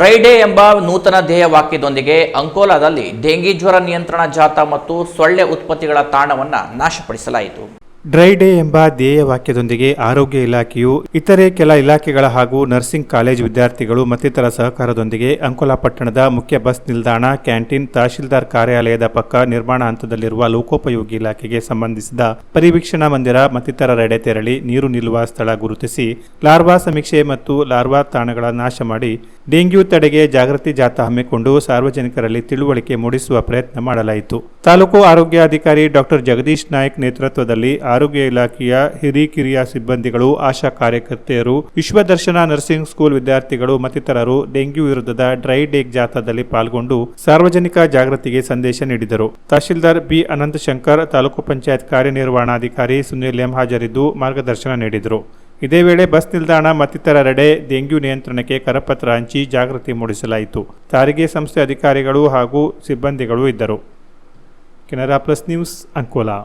Dry day ಎಂಬ ನೂತನ ಧ್ಯೇಯ ವಾಕ್ಯದೊಂದಿಗೆ ಅಂಕೋಲಾದಲ್ಲಿ ಡೆಂಗಿ ಜ್ವರ ನಿಯಂತ್ರಣ ಜಾಥಾ ಮತ್ತು ಸೊಳ್ಳೆ ಉತ್ಪತ್ತಿಗಳ ತಾಣವನ್ನು ನಾಶಪಡಿಸಲಾಯಿತು. ಡ್ರೈ ಡೇ ಎಂಬ ಧ್ಯೇಯ ವಾಕ್ಯದೊಂದಿಗೆ ಆರೋಗ್ಯ ಇಲಾಖೆಯು ಇತರೆ ಕೆಲ ಇಲಾಖೆಗಳ ಹಾಗೂ ನರ್ಸಿಂಗ್ ಕಾಲೇಜು ವಿದ್ಯಾರ್ಥಿಗಳು ಮತ್ತಿತರ ಸಹಕಾರದೊಂದಿಗೆ ಅಂಕೋಲಾ ಪಟ್ಟಣದ ಮುಖ್ಯ ಬಸ್ ನಿಲ್ದಾಣ, ಕ್ಯಾಂಟೀನ್, ತಹಶೀಲ್ದಾರ್ ಕಾರ್ಯಾಲಯದ ಪಕ್ಕ ನಿರ್ಮಾಣ ಹಂತದಲ್ಲಿರುವ ಲೋಕೋಪಯೋಗಿ ಇಲಾಖೆಗೆ ಸಂಬಂಧಿಸಿದ ಪರಿವೀಕ್ಷಣಾ ಮಂದಿರ ಮತ್ತಿತರರೆಡೆ ತೆರಳಿ ನೀರು ನಿಲ್ಲುವ ಸ್ಥಳ ಗುರುತಿಸಿ, ಲಾರ್ವಾ ಸಮೀಕ್ಷೆ ಮತ್ತು ಲಾರ್ವಾ ತಾಣಗಳ ನಾಶ ಮಾಡಿ ಡೆಂಗ್ಯೂ ತಡೆಗೆ ಜಾಗೃತಿ ಜಾಥಾ ಹಮ್ಮಿಕೊಂಡು ಸಾರ್ವಜನಿಕರಲ್ಲಿ ತಿಳುವಳಿಕೆ ಮೂಡಿಸುವ ಪ್ರಯತ್ನ ಮಾಡಲಾಯಿತು. ತಾಲೂಕು ಆರೋಗ್ಯಾಧಿಕಾರಿ ಡಾಕ್ಟರ್ ಜಗದೀಶ್ ನಾಯಕ್ ನೇತೃತ್ವದಲ್ಲಿ ಆರೋಗ್ಯ ಇಲಾಖೆಯ ಹಿರಿಕಿರಿಯ ಸಿಬ್ಬಂದಿಗಳು, ಆಶಾ ಕಾರ್ಯಕರ್ತೆಯರು, ವಿಶ್ವದರ್ಶನ ನರ್ಸಿಂಗ್ ಸ್ಕೂಲ್ ವಿದ್ಯಾರ್ಥಿಗಳು ಮತ್ತಿತರರು ಡೆಂಗ್ಯೂ ವಿರುದ್ಧದ ಡ್ರೈ ಡೇಗ್ ಜಾಥಾದಲ್ಲಿ ಪಾಲ್ಗೊಂಡು ಸಾರ್ವಜನಿಕ ಜಾಗೃತಿಗೆ ಸಂದೇಶ ನೀಡಿದರು. ತಹಶೀಲ್ದಾರ್ ಬಿ. ಅನಂತ ಶಂಕರ್ ತಾಲೂಕು ಪಂಚಾಯತ್ ಕಾರ್ಯನಿರ್ವಹಣಾಧಿಕಾರಿ ಸುನೀಲ್ ಎಂ ಹಾಜರಿದ್ದು ಮಾರ್ಗದರ್ಶನ ನೀಡಿದರು. ಇದೇ ವೇಳೆ ಬಸ್ ನಿಲ್ದಾಣ ಮತ್ತಿತರರೆಡೆ ಡೆಂಗ್ಯೂ ನಿಯಂತ್ರಣಕ್ಕೆ ಕರಪತ್ರ ಹಂಚಿ ಜಾಗೃತಿ ಮೂಡಿಸಲಾಯಿತು. ಸಾರಿಗೆ ಸಂಸ್ಥೆ ಅಧಿಕಾರಿಗಳು ಹಾಗೂ ಸಿಬ್ಬಂದಿಗಳು ಇದ್ದರು. Canara plus news Ankola.